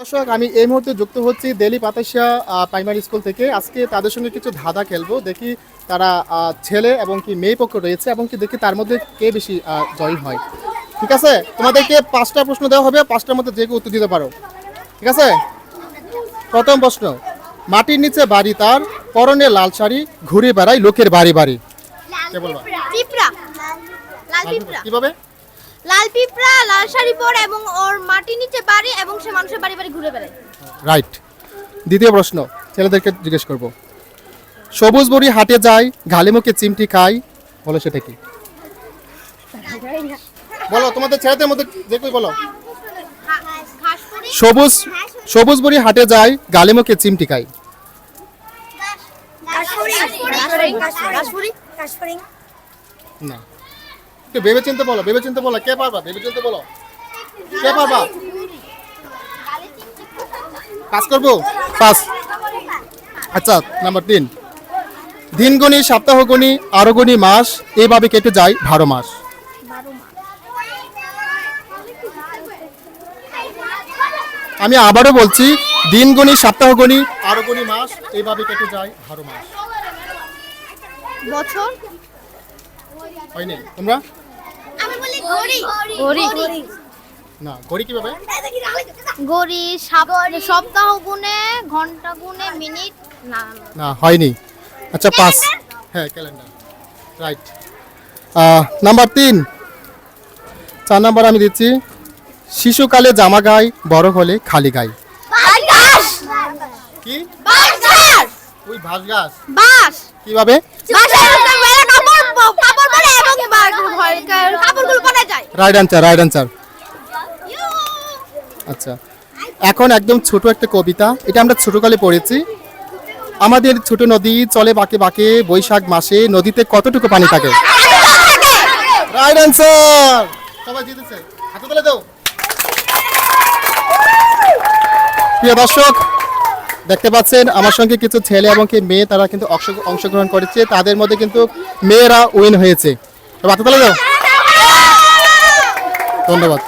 দর্শক আমি এই মুহূর্তে যুক্ত হচ্ছি দেলি পাতাসিয়া প্রাইমারি স্কুল থেকে। আজকে তাদের সঙ্গে কিছু ধাঁধা খেলব। দেখি তারা ছেলে এবং কি মেয়ে পক্ষ রয়েছে এবং কি দেখি তার মধ্যে কে বেশি জয়ী হয়। ঠিক আছে? তোমাদেরকে পাঁচটা প্রশ্ন দেওয়া হবে। পাঁচটার মধ্যে যে কেউ উত্তর দিতে পারো। ঠিক আছে? প্রথম প্রশ্ন। মাটির নিচে বাড়ি তার পরনে লাল শাড়ি ঘুরে বেড়ায় লোকের বাড়ি বাড়ি। কে বলবা? কীভাবে? লাল পিঁপড়া লাল শাড়ি পরে এবং ওর মাটির নিচে বাড়ি এবং সে মানুষের বাড়ি বাড়ি ঘুরে বেড়ায়। রাইট দ্বিতীয় প্রশ্ন ছেলেদেরকে জিজ্ঞেস করব। সবুজ বড়ি হাটে যায় গালে মুখে চিমটি খায় বলো সেটা কি? বলো তোমাদের ছেলেদের মধ্যে যে কই বলো। সবুজ সবুজ বড়ি হাটে যায় গালে মুখে চিমটি খায়। না। ভেবে চিনতে বলো ভেবে চিনতে বলো কে পারবা ভেবে চিনতে বলো। কে পারবা? পাস করব? পাস। আচ্ছা নাম্বার তিন। দিন গণি সপ্তাহ গণি আরও গণি মাস এইভাবে কেটে যায় বারো মাস। আমি আবারও বলছি দিন গণি সপ্তাহ গণি আরও গণি মাস এইভাবে কেটে যায় বারো মাস। বছর? হয়নি। তোমরা? ঘড়ি না ঘড়ি কীভাবে ঘড়ি সপ্তাহ গুনে ঘণ্টা গুনে মিনিট না। না হয়নি। আচ্ছা পাস হ্যাঁ ক্যালেন্ডার। রাইট। নাম্বার তিন। চার নাম্বার আমি দিচ্ছি। শিশুকালে জামা গায় বড় হলে খালি গায় কি? বাস ওই গাছ বাস কীভাবে? বাসের বেলা কাপড় কাপড় পরে এবং বা- ঘর- কাপড়গুলো পরে যায় রাইট আনসার রাইট আনসার আচ্ছা। এখন একদম ছোট একটা কবিতা। এটা আমরা ছোটকালে পড়েছি। আমাদের ছোট নদী চলে বাঁকে বাঁকে, বৈশাখ মাসে নদীতে কতটুকু পানি থাকে? রাইট আনসার সবাই জিতেছে। তুলে দাও। প্রিয় দর্শক, দেখতে পাচ্ছেন, আমার সঙ্গে কিছু ছেলে এবং কি মেয়ে, তারা কিন্তু অংশ- অংশগ্রহণ করেছে। তাদের মধ্যে কিন্তু মেয়েরা উইন হয়েছে। সবাই হাতে তুলে দাও। ধন্যবাদ।